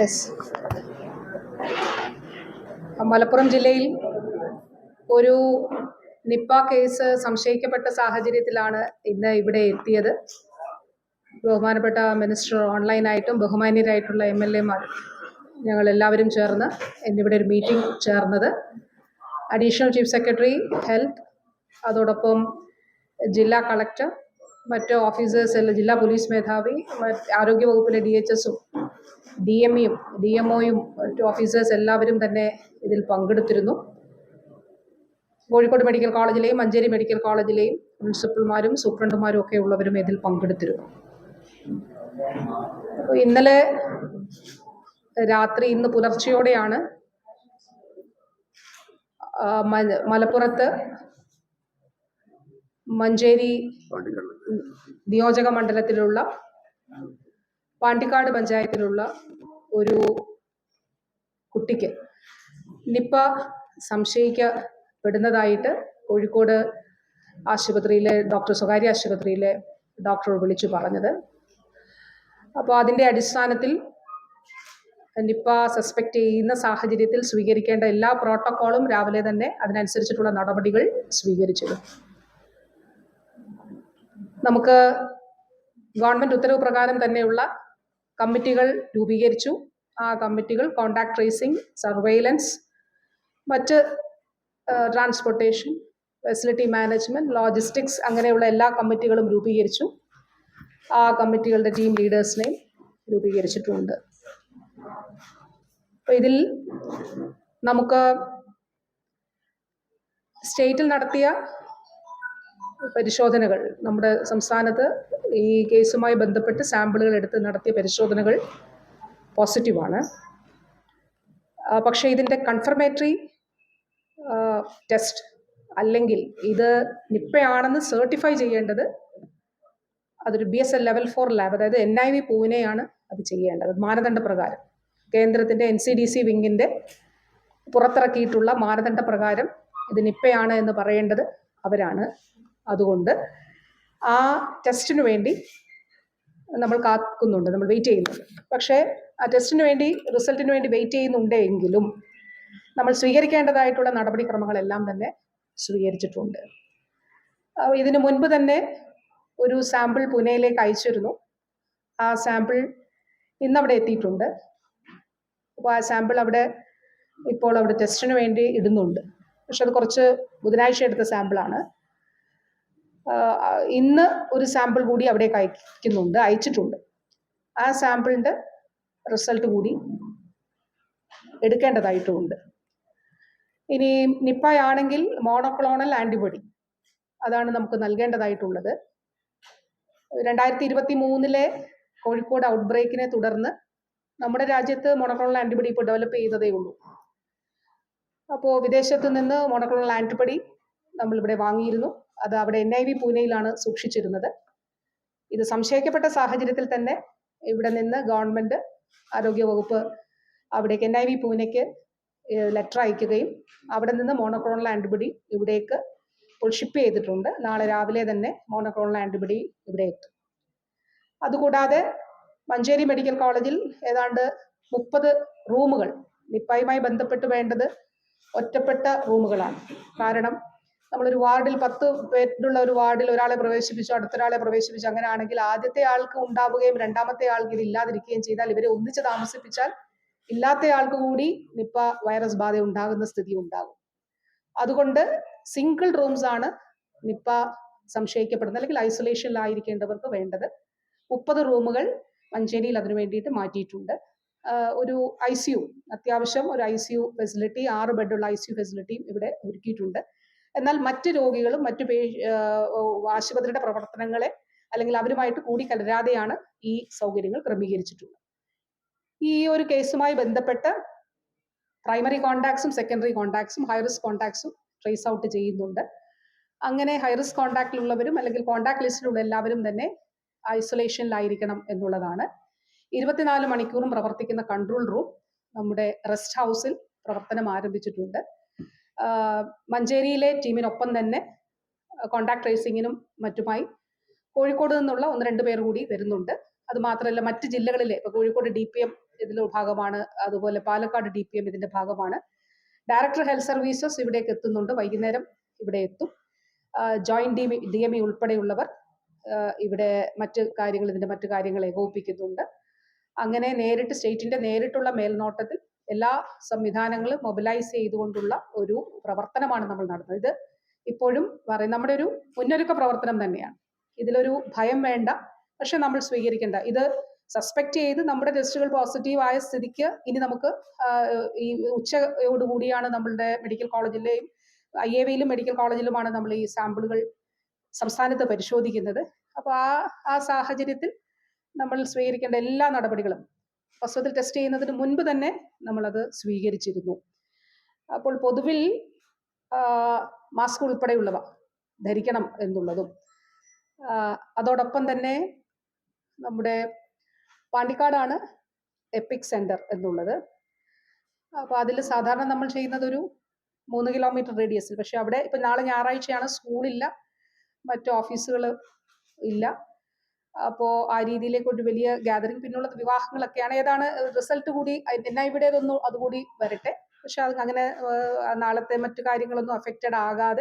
Yes Malappuram ജില്ലയിൽ ഒരു Nipah case സംശയിക്കപ്പെട്ട സാഹചര്യത്തിലാണ് ഇന്ന് ഇവിടെ എത്തിയത്. ബഹുമാനപ്പെട്ട മിനിസ്റ്റർ ഓൺലൈനായിട്ടും ബഹുമാന്യരായിട്ടുള്ള എം എൽ എമാർ ഞങ്ങൾ എല്ലാവരും ചേർന്ന് എന്നിവിടെ ഒരു മീറ്റിംഗ് ചേർന്നത്. അഡീഷണൽ ചീഫ് സെക്രട്ടറി ഹെൽത്ത് അതോടൊപ്പം ജില്ലാ കളക്ടർ മറ്റ് ഓഫീസേഴ്സ് ജില്ലാ പോലീസ് മേധാവി ആരോഗ്യവകുപ്പിലെ ഡി എച്ച് എസും ഡി എം ഇയും ഡി എം ഒയും മറ്റ് ഓഫീസേഴ്സ് എല്ലാവരും തന്നെ ഇതിൽ പങ്കെടുത്തിരുന്നു. കോഴിക്കോട് മെഡിക്കൽ കോളേജിലെയും മഞ്ചേരി മെഡിക്കൽ കോളേജിലെയും പ്രിൻസിപ്പൽമാരും സൂപ്രണ്ടുമാരും ഒക്കെ ഉള്ളവരും ഇതിൽ പങ്കെടുത്തിരുന്നു. ഇന്നലെ രാത്രി ഇന്ന് പുലർച്ചയോടെയാണ് മലപ്പുറത്ത് മഞ്ചേരി നിയോജക മണ്ഡലത്തിലുള്ള പാണ്ടിക്കാട് പഞ്ചായത്തിലുള്ള ഒരു കുട്ടിക്ക് നിപ്പ സംശയിക്കപ്പെടുന്നതായിട്ട് കോഴിക്കോട് ആശുപത്രിയിലെ ഡോക്ടർ സ്വകാര്യ ആശുപത്രിയിലെ ഡോക്ടർ വിളിച്ചു പറഞ്ഞത്. അപ്പോൾ അതിന്റെ അടിസ്ഥാനത്തിൽ നിപ്പ സസ്പെക്ട് ചെയ്യുന്ന സാഹചര്യത്തിൽ സ്വീകരിക്കേണ്ട എല്ലാ പ്രോട്ടോക്കോളും രാവിലെ തന്നെ അതിനനുസരിച്ചിട്ടുള്ള നടപടികൾ സ്വീകരിച്ചിരുന്നു നമുക്ക് ഗവൺമെന്റ് ഉത്തരവ് പ്രകാരം തന്നെയുള്ള കമ്മിറ്റികൾ രൂപീകരിച്ചു. ആ കമ്മിറ്റികൾ കോണ്ടാക്ട് ട്രേസിംഗ് സർവൈലൻസ് മറ്റ് ട്രാൻസ്പോർട്ടേഷൻ ഫെസിലിറ്റി മാനേജ്മെന്റ് ലോജിസ്റ്റിക്സ് അങ്ങനെയുള്ള എല്ലാ കമ്മിറ്റികളും രൂപീകരിച്ചു. ആ കമ്മിറ്റികളുടെ ടീം ലീഡേഴ്സിനെയും രൂപീകരിച്ചിട്ടുണ്ട്. അപ്പോൾ ഇതിൽ നമുക്ക് സ്റ്റേറ്റിൽ നടത്തിയ പരിശോധനകൾ. നമ്മുടെ സംസ്ഥാനത്ത് ഈ കേസുമായി ബന്ധപ്പെട്ട് സാമ്പിളുകൾ എടുത്ത് നടത്തിയ പരിശോധനകൾ പോസിറ്റീവാണ് പക്ഷേ ഇതിന്റെ കൺഫർമേറ്ററി ടെസ്റ്റ് അല്ലെങ്കിൽ ഇത് നിപ്പയാണെന്ന് സർട്ടിഫൈ ചെയ്യേണ്ടത് അതൊരു B S L level four lab അതായത് എൻ ഐ വി പൂനെയാണ് അത് ചെയ്യേണ്ടത്. മാനദണ്ഡ പ്രകാരം കേന്ദ്രത്തിന്റെ എൻ സി ഡി സി വിങ്ങിന്റെ പുറത്തിറക്കിയിട്ടുള്ള മാനദണ്ഡ പ്രകാരം ഇത് നിപ്പയാണ് എന്ന് പറയേണ്ടത് അവരാണ്. അതുകൊണ്ട് ആ ടെസ്റ്റിന് വേണ്ടി നമ്മൾ കാക്കുന്നുണ്ട് നമ്മൾ വെയിറ്റ് ചെയ്യുന്നുണ്ട്. പക്ഷേ ആ ടെസ്റ്റിന് വേണ്ടി റിസൾട്ടിന് വേണ്ടി വെയിറ്റ് ചെയ്യുന്നുണ്ടെങ്കിലും നമ്മൾ സ്വീകരിക്കേണ്ടതായിട്ടുള്ള നടപടിക്രമങ്ങളെല്ലാം തന്നെ സ്വീകരിച്ചിട്ടുണ്ട്. ഇതിനു മുൻപ് തന്നെ ഒരു സാമ്പിൾ പുനെയിലേക്ക് അയച്ചിരുന്നു. ആ സാമ്പിൾ ഇന്നവിടെ എത്തിയിട്ടുണ്ട്. അപ്പോൾ ആ സാമ്പിൾ അവിടെ ഇപ്പോൾ അവിടെ ടെസ്റ്റിന് വേണ്ടി ഇടുന്നുണ്ട്. പക്ഷെ അത് കുറച്ച് ബുധനാഴ്ച എടുത്ത സാമ്പിളാണ് ഇന്ന് ഒരു സാമ്പിൾ കൂടി അവിടേക്ക് അയക്കുന്നുണ്ട് അയച്ചിട്ടുണ്ട്. ആ സാമ്പിളിന്റെ റിസൾട്ട് കൂടി എടുക്കേണ്ടതായിട്ടുണ്ട്. ഇനി നിപ്പയാണെങ്കിൽ മോണോക്ലോണൽ ആന്റിബോഡി അതാണ് നമുക്ക് നൽകേണ്ടതായിട്ടുള്ളത്. രണ്ടായിരത്തി ഇരുപത്തി മൂന്നിലെ കോഴിക്കോട് ഔട്ട് ബ്രേക്കിനെ തുടർന്ന് നമ്മുടെ രാജ്യത്ത് മോണോക്ലോണൽ ആന്റിബോഡി ഇപ്പോൾ ഡെവലപ്പ് ചെയ്തതേ ഉള്ളൂ. അപ്പോൾ വിദേശത്ത് നിന്ന് മോണോക്ലോണൽ ആന്റിബോഡി നമ്മളിവിടെ വാങ്ങിയിരുന്നു. അത് അവിടെ എൻ ഐ വി പൂനെയിലാണ് സൂക്ഷിച്ചിരുന്നത്. ഇത് സംശയിക്കപ്പെട്ട സാഹചര്യത്തിൽ തന്നെ ഇവിടെ നിന്ന് ഗവൺമെന്റ് ആരോഗ്യവകുപ്പ് അവിടേക്ക് എൻ ഐ വി പൂനെക്ക് ലെറ്റർ അയക്കുകയും അവിടെ നിന്ന് മോണോക്ലോണൽ ആന്റിബഡി ഇവിടേക്ക് ഷിപ്പ് ചെയ്തിട്ടുണ്ട്. നാളെ രാവിലെ തന്നെ മോണോക്ലോണൽ ആന്റിബഡി ഇവിടെ എത്തും. അതുകൂടാതെ മഞ്ചേരി മെഡിക്കൽ കോളേജിൽ ഏതാണ്ട് മുപ്പത് റൂമുകൾ നിപ്പായുമായി ബന്ധപ്പെട്ട് വേണ്ടത് ഒറ്റപ്പെട്ട റൂമുകളാണ്. കാരണം നമ്മളൊരു വാർഡിൽ പത്ത് പേരുള്ള ഒരു വാർഡിൽ ഒരാളെ പ്രവേശിപ്പിച്ചു അടുത്തൊരാളെ പ്രവേശിപ്പിച്ചു അങ്ങനെ ആണെങ്കിൽ ആദ്യത്തെ ആൾക്ക് ഉണ്ടാവുകയും രണ്ടാമത്തെ ആൾക്ക് ഇത് ഇല്ലാതിരിക്കുകയും ചെയ്താൽ ഇവരെ ഒന്നിച്ച് താമസിപ്പിച്ചാൽ ഇല്ലാത്ത ആൾക്ക് കൂടി നിപ്പ വൈറസ് ബാധ ഉണ്ടാകുന്ന സ്ഥിതി ഉണ്ടാകും. അതുകൊണ്ട് സിംഗിൾ റൂംസ് ആണ് നിപ്പ സംശയിക്കപ്പെടുന്നത് അല്ലെങ്കിൽ ഐസൊലേഷനിലായിരിക്കേണ്ടവർക്ക് വേണ്ടത്. മുപ്പത് റൂമുകൾ മഞ്ചേരിയിൽ അതിനു വേണ്ടിയിട്ട് മാറ്റിയിട്ടുണ്ട്. ഒരു ഐ സി യു അത്യാവശ്യം ഒരു ഐ സി യു ഫെസിലിറ്റി ആറ് ബെഡുള്ള ഐ സി യു ഫെസിലിറ്റിയും ഇവിടെ ഒരുക്കിയിട്ടുണ്ട്. എന്നാൽ മറ്റ് രോഗികളും മറ്റു പേ ആശുപത്രിയുടെ പ്രവർത്തനങ്ങളെ അല്ലെങ്കിൽ അവരുമായിട്ട് കൂടി കലരാതെയാണ് ഈ സൗകര്യങ്ങൾ ക്രമീകരിച്ചിട്ടുള്ളത്. ഈ ഒരു കേസുമായി ബന്ധപ്പെട്ട് പ്രൈമറി കോണ്ടാക്ട്സും സെക്കൻഡറി കോണ്ടാക്ട്സും ഹൈറിസ്ക് കോണ്ടാക്ട്സും ട്രേസ് ഔട്ട് ചെയ്യുന്നുണ്ട്. അങ്ങനെ ഹൈറിസ്ക് കോണ്ടാക്റ്റിലുള്ളവരും അല്ലെങ്കിൽ കോണ്ടാക്ട് ലിസ്റ്റിലുള്ള എല്ലാവരും തന്നെ ഐസൊലേഷനിലായിരിക്കണം എന്നുള്ളതാണ്. ഇരുപത്തിനാല് മണിക്കൂറും പ്രവർത്തിക്കുന്ന കൺട്രോൾ റൂം നമ്മുടെ റെസ്റ്റ് ഹൗസിൽ പ്രവർത്തനം ആരംഭിച്ചിട്ടുണ്ട്. മഞ്ചേരിയിലെ ടീമിനൊപ്പം തന്നെ കോണ്ടാക്ട് ട്രേസിങ്ങിനും മറ്റുമായി കോഴിക്കോട് നിന്നുള്ള ഒന്ന് രണ്ട് പേർ കൂടി വരുന്നുണ്ട്. അത് മാത്രമല്ല മറ്റ് ജില്ലകളിലെ ഇപ്പോൾ കോഴിക്കോട് ഡി പി എം ഇതിന്റെ ഭാഗമാണ് അതുപോലെ പാലക്കാട് ഡി പി എം ഇതിന്റെ ഭാഗമാണ്. ഡയറക്ടർ ഹെൽത്ത് സർവീസസ് ഇവിടേക്ക് എത്തുന്നുണ്ട് വൈകുന്നേരം ഇവിടെ എത്തും. Joint D D M E ഉൾപ്പെടെയുള്ളവർ ഇവിടെ മറ്റ് കാര്യങ്ങൾ ഇതിന്റെ മറ്റു കാര്യങ്ങൾ ഏകോപിപ്പിക്കുന്നുണ്ട്. അങ്ങനെ നേരിട്ട് സ്റ്റേറ്റിന്റെ നേരിട്ടുള്ള മേൽനോട്ടത്തിൽ എല്ലാ സംവിധാനങ്ങളും മൊബിലൈസ് ചെയ്തുകൊണ്ടുള്ള ഒരു പ്രവർത്തനമാണ് നമ്മൾ നടത്തുന്നത്. ഇത് ഇപ്പോഴും പറയും നമ്മുടെ ഒരു മുന്നൊരുക്ക പ്രവർത്തനം തന്നെയാണ്. ഇതിലൊരു ഭയം വേണ്ട പക്ഷെ നമ്മൾ സ്വീകരിക്കേണ്ട. ഇത് സസ്പെക്ട് ചെയ്ത് നമ്മുടെ ടെസ്റ്റുകൾ പോസിറ്റീവ് ആയ സ്ഥിതിക്ക് ഇനി നമുക്ക് ഈ ഉച്ചയോടുകൂടിയാണ് നമ്മളുടെ മെഡിക്കൽ കോളേജിലെയും ഐ എ വിയിലും മെഡിക്കൽ കോളേജിലുമാണ് നമ്മൾ ഈ സാമ്പിളുകൾ സംസ്ഥാനത്ത് പരിശോധിക്കുന്നത്. അപ്പോൾ ആ ആ സാഹചര്യത്തിൽ നമ്മൾ സ്വീകരിക്കേണ്ട എല്ലാ നടപടികളും വാസ്തവത്തിൽ ടെസ്റ്റ് ചെയ്യുന്നതിന് മുൻപ് തന്നെ നമ്മളത് സ്വീകരിച്ചിരുന്നു. അപ്പോൾ പൊതുവിൽ മാസ്ക് ഉൾപ്പെടെയുള്ളവ ധരിക്കണം എന്നുള്ളതും അതോടൊപ്പം തന്നെ നമ്മുടെ പാണ്ടിക്കാടാണ് എപ്പിക് സെന്റർ എന്നുള്ളത്. അപ്പോൾ അതിൽ സാധാരണ നമ്മൾ ചെയ്യുന്നതൊരു മൂന്ന് കിലോമീറ്റർ റേഡിയസിൽ പക്ഷെ അവിടെ ഇപ്പം നാളെ ഞായറാഴ്ചയാണ് സ്കൂളില്ല മറ്റു ഓഫീസുകൾ ഇല്ല. അപ്പോൾ ആ രീതിയിലേക്ക് ഒരു വലിയ ഗ്യാതറിംഗ് പിന്നുള്ള വിവാഹങ്ങളൊക്കെയാണ്. ഏതാണ് റിസൾട്ട് കൂടി എന്നാ ഇവിടെ അതൊന്നും അതുകൂടി വരട്ടെ. പക്ഷെ അത് അങ്ങനെ നാളത്തെ മറ്റു കാര്യങ്ങളൊന്നും അഫക്റ്റഡ് ആകാതെ